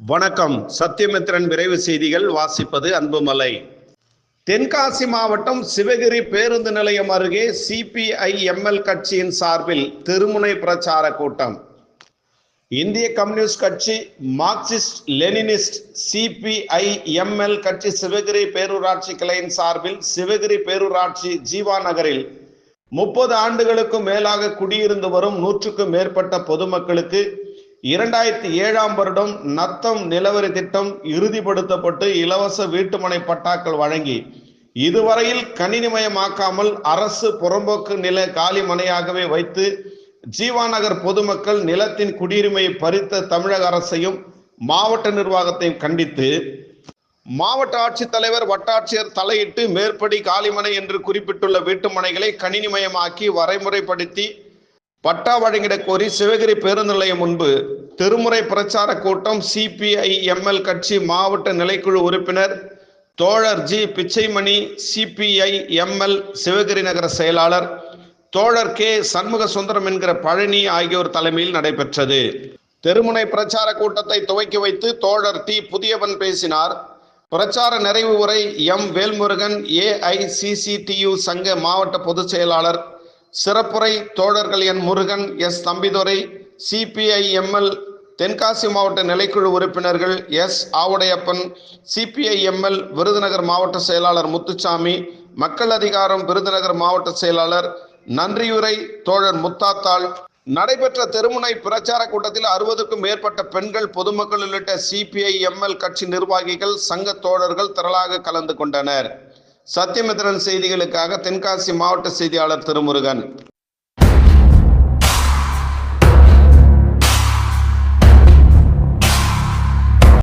வணக்கம். சத்தியமித்ரன் விரைவு செய்திகள். வாசிப்பது அன்புமலை. தென்காசி மாவட்டம் சிவகிரி பேருந்து நிலையம் அருகே சிபிஐ எம்எல் கட்சியின் சார்பில் திருமுனை பிரச்சார கூட்டம். இந்திய கம்யூனிஸ்ட் கட்சி மார்க்சிஸ்ட் லெனினிஸ்ட் சிபிஐ எம்எல் கட்சி சிவகிரி பேரூராட்சி கிளையின் சார்பில் சிவகிரி பேரூராட்சி ஜீவா நகரில் முப்பது ஆண்டுகளுக்கும் மேலாக குடியிருந்து வரும் நூற்றுக்கும் மேற்பட்ட பொதுமக்களுக்கு இரண்டாயிரத்தி ஏழாம் வருடம் நத்தம் நிலவரி திட்டம் இறுதிப்படுத்தப்பட்டு இலவச வீட்டுமனை பட்டாக்கள் வழங்கி இதுவரையில் கணினிமயமாக்காமல் அரசு புறம்போக்கு நில காலி மனையாகவே வைத்து ஜீவாநகர் பொதுமக்கள் நிலத்தின் குடியுரிமையை பறித்த தமிழக அரசையும் மாவட்ட நிர்வாகத்தையும் கண்டித்து மாவட்ட ஆட்சித்தலைவர் வட்டாட்சியர் தலையிட்டு மேற்படி காலிமனை என்று குறிப்பிட்டுள்ள வீட்டுமனைகளை கணினிமயமாக்கி வரைமுறைப்படுத்தி பட்டா வழங்கிட கோரி சிவகிரி பேருந்து நிலையம் முன்பு திருமுறை பிரச்சார கூட்டம் சிபிஐ எம்எல் கட்சி மாவட்ட நிலைக்குழு உறுப்பினர் தோழர் G Pichaimani CPI ML Sivagiri நகர செயலாளர் தோழர் கே சண்முக சுந்தரம் என்கிற பழனி ஆகியோர் தலைமையில் நடைபெற்றது. தெருமுனை பிரச்சார கூட்டத்தை துவக்கி வைத்து தோழர் டி புதியவன் பேசினார். பிரச்சார நிறைவு உரை எம் வேல்முருகன் ஏஐசிசிடியு சங்க மாவட்ட பொதுச் செயலாளர் சிறப்புரை தோழர்கள் N Murugan S. Thambidurai CPI ML Tenkasi மாவட்ட நிலைக்குழு உறுப்பினர்கள் S. Avudaiappan CPI ML Virudhunagar மாவட்ட செயலாளர் முத்துச்சாமி மக்கள் அதிகாரம் விருதுநகர் மாவட்ட செயலாளர் நன்றியுரை தோழர் முத்தாத்தாள். நடைபெற்ற தெருமுனை பிரச்சார கூட்டத்தில் அறுபதுக்கும் மேற்பட்ட பெண்கள் பொதுமக்கள் உள்ளிட்ட சிபிஐ எம்எல் கட்சி நிர்வாகிகள் சங்க தோழர்கள் திரளாக கலந்து கொண்டனர். சத்தியமித்திரன் செய்திகளுக்காக தென்காசி மாவட்ட செய்தியாளர் திருமுருகன்.